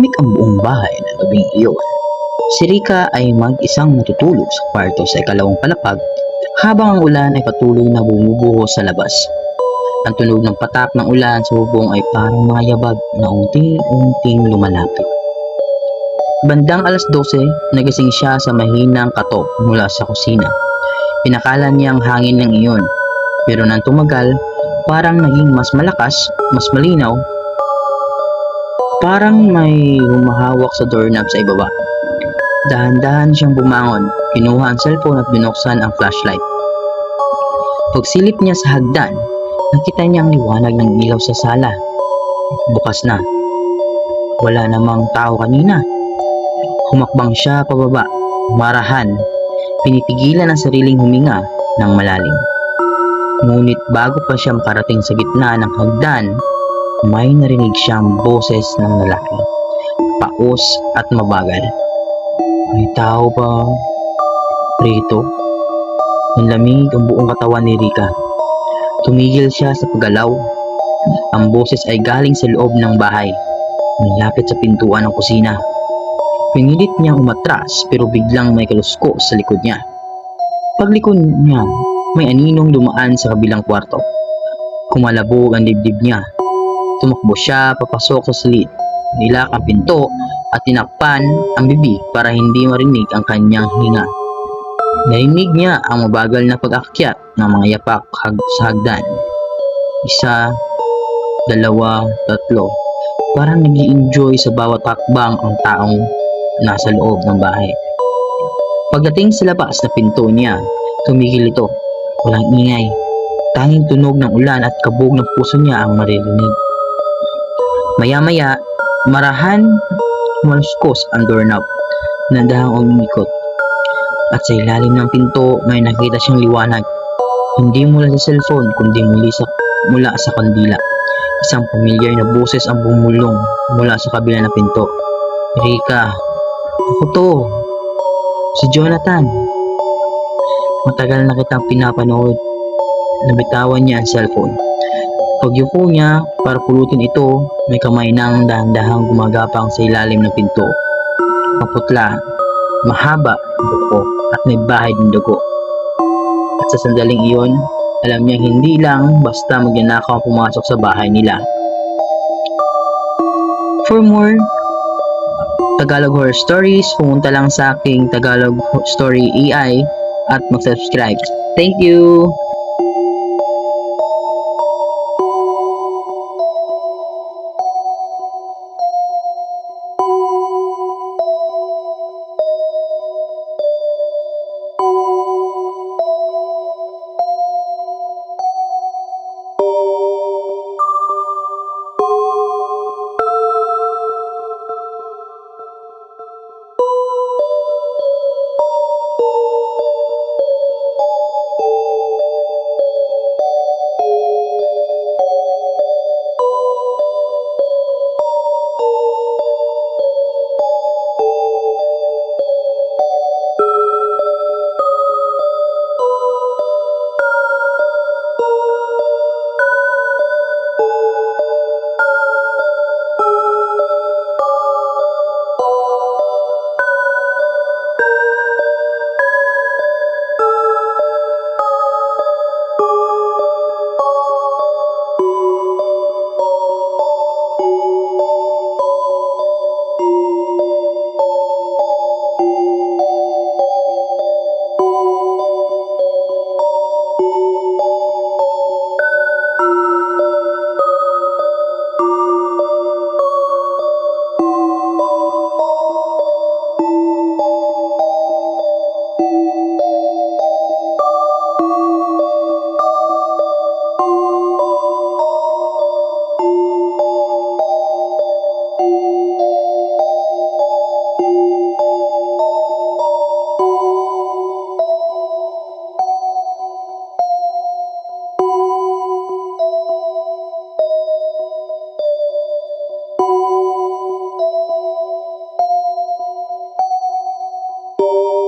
Tahimik ang buong bahay na gabing iyon. Si Rika ay mag-isang natutulog sa kwarto sa ikalawang palapag habang ang ulan ay patuloy na bumubuho sa labas. Ang tunog ng patak ng ulan sa bubong ay parang mga yabag na unting-unting lumalapit. Bandang alas 12, nagising siya sa mahinang katok mula sa kusina. Pinakala niyang hangin ng iyon, pero nang tumagal, parang naging mas malakas, mas malinaw. Parang may humahawak sa doorknob sa ibaba. Dahan-dahan siyang bumangon, kinuha ang cellphone at binuksan ang flashlight. Pagsilip niya sa hagdan, nakita niya ang liwanag ng ilaw sa sala. Bukas na. Wala namang tao kanina. Humakbang siya pababa, marahan, pinipigilan ang sariling huminga ng malalim. Ngunit bago pa siya makarating sa gitna ng hagdan, may narinig siyang boses ng lalaki. Paus at mabagal. May tao ba rito? Nanlamig ang buong katawan ni Rika. Tumigil siya sa paggalaw. Ang boses ay galing sa loob ng bahay. Malapit sa pintuan ng kusina. Pinilit niyang umatras pero biglang may kalusko sa likod niya. Paglikod niya, may aninong dumaan sa kabilang kwarto. Kumalabog ang dibdib niya. Tumakbo siya papasok sa silid. Nilak ang pinto at tinakpan ang bibig para hindi marinig ang kanyang hinga. Narinig niya ang mabagal na pag-akyat ng mga yapak hag sa hagdan. Isa, dalawa, tatlo. Parang nag enjoy sa bawat hakbang ang taong nasa loob ng bahay. Pagdating sa labas na pinto niya, tumigil ito. Walang ingay. Tanging tunog ng ulan at kabog ng puso niya ang maririnig. Maya-maya, marahan maluskos ang doorknob na dahang umikot. At sa ilalim ng pinto, may nakita siyang liwanag. Hindi mula sa cellphone, kundi muli sa, mula sa kandila. Isang pamilyar na boses ang bumulong mula sa kabila ng pinto. Rika, ako to. Si Jonathan. Matagal na kitang pinapanood. Nabitawan niya ang cellphone. Pagyupo niya para pulutin ito, may kamay nang dahan-dahang gumagapang sa ilalim ng pinto. Maputla, mahaba ang buko at may bahid ng dugo. At sa sandaling iyon, alam niyang hindi lang basta magnanakaw ang pumasok sa bahay nila. For more Tagalog Horror Stories, pumunta lang sa aking Tagalog Story AI at mag-subscribe. Thank you! Oh.